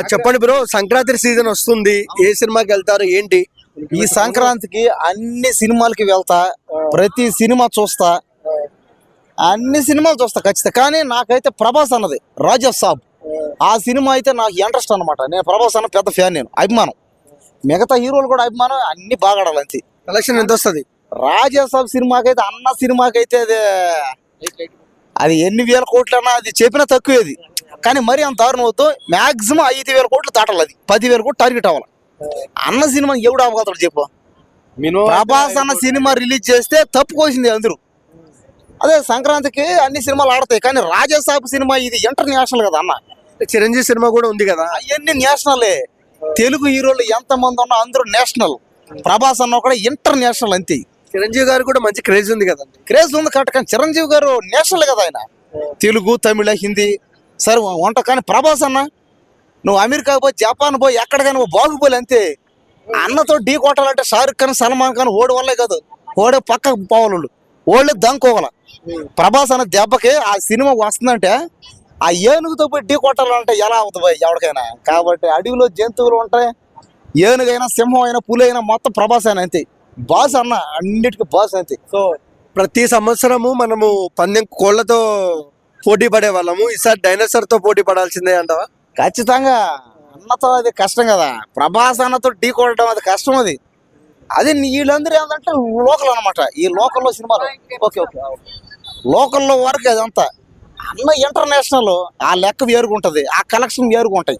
చెప్పండి bro Sankranti season వస్తుంది. ఏ సినిమాకి వెళ్తారు? ఏంటి? ఈ సంక్రాంతికి అన్ని సినిమాలకి వెళ్తా ప్రతి సినిమా చూస్తా అన్ని సినిమాలు చూస్తా ఖచ్చితంగా. కానీ నాకైతే ప్రభాస్ అన్నది రాజా సాబ్. ఆ. సినిమా అయితే నాకు ఇంట్రెస్ట్ అన్నమాట. నేను ప్రభాస్ అన్న పెద్ద ఫ్యాన్ నేను అభిమానం. మిగతా హీరోలు కూడా అభిమానం అన్ని బాగా ఆడాలి అంతే. కలెక్షన్ ఎంత వస్తుంది? రాజా సాబ్ సినిమాకైతే అన్న సినిమాకైతే అది అది ఎన్ని వేల కోట్లు అన్నా అది చెప్పినా తక్కువేది. కానీ మరీ అంత దారుణం అవుతూ మాక్సిమం ఐదు వేల కోట్లు దాటాలి అది. పదివేల కోట్లు టార్గెట్ అవ్వాలి. అన్న సినిమా ఎవడు అవ్వగలుగుతాడు చెప్పు? ప్రభాస్ అన్న సినిమా రిలీజ్ చేస్తే తప్పుకోసింది అందరూ. అదే సంక్రాంతికి అన్ని సినిమాలు ఆడతాయి కానీ రాజా సాబ్ సినిమా ఇది ఇంటర్నేషనల్ కదా అన్న. చిరంజీవి సినిమా కూడా ఉంది కదా. అవన్నీ నేషనలే తెలుగు హీరోలు ఎంత మంది ఉన్నా అందరూ నేషనల్ ప్రభాస్ అన్న కూడా ఇంటర్నేషనల్ అంతే. చిరంజీవి గారు కూడా మంచి క్రేజ్ ఉంది కదా క్రేజ్ ఉంది కరెక్ట్ కానీ చిరంజీవి గారు నేషనల్ కదా ఆయన. తెలుగు తమిళ హిందీ సరే వంట కానీ ప్రభాస్ అన్న నువ్వు అమెరికా పోయి జపాన్ పోయి ఎక్కడికైనా నువ్వు బాగుపోలే అంతే. అన్నతో ఢీ కొట్టాలంటే షారుఖ్ ఖాన్ సల్మాన్ ఖాన్ ఓడి వల్లే కాదు. ఓడే పక్కకు పోవాలి ఓళ్ళే దంకోగల ప్రభాస్ అన్న దెబ్బకి ఆ సినిమా వస్తుందంటే ఆ ఏనుగుతో పోయి ఢీ కొట్టాలంటే ఎలా అవుతుంది భయ్ ఎవరికైనా? కాబట్టి అడవిలో జంతువులు ఉంటాయి ఏనుగైనా సింహం అయినా పులి అయినా మొత్తం ప్రభాస్ అయినా అంతే. బాస్ అన్న అన్నిటికీ బాస్ అంతే. సో ప్రతి సంవత్సరము మనము పందెం కోళ్ళతో పోటీ పడే వాళ్ళము. ఈసారి డైనోసార్తో పోటీ పడాల్సిందే అంటావా? ఖచ్చితంగా. అన్నతో అది కష్టం కదా. ప్రభాస్ అన్నతో ఢీ కొట్టడం అది కష్టం అది. అది వీళ్ళందరూ ఏంటంటే లోకల్ అన్నమాట. ఈ లోకల్లో సినిమాలు. Okay okay. లోకల్లో వరకు అదంతా. అన్న ఇంటర్నేషనల్ ఆ లెక్క వేరుగుంటుంది. ఆ కలెక్షన్ వేరుగుంటాయి.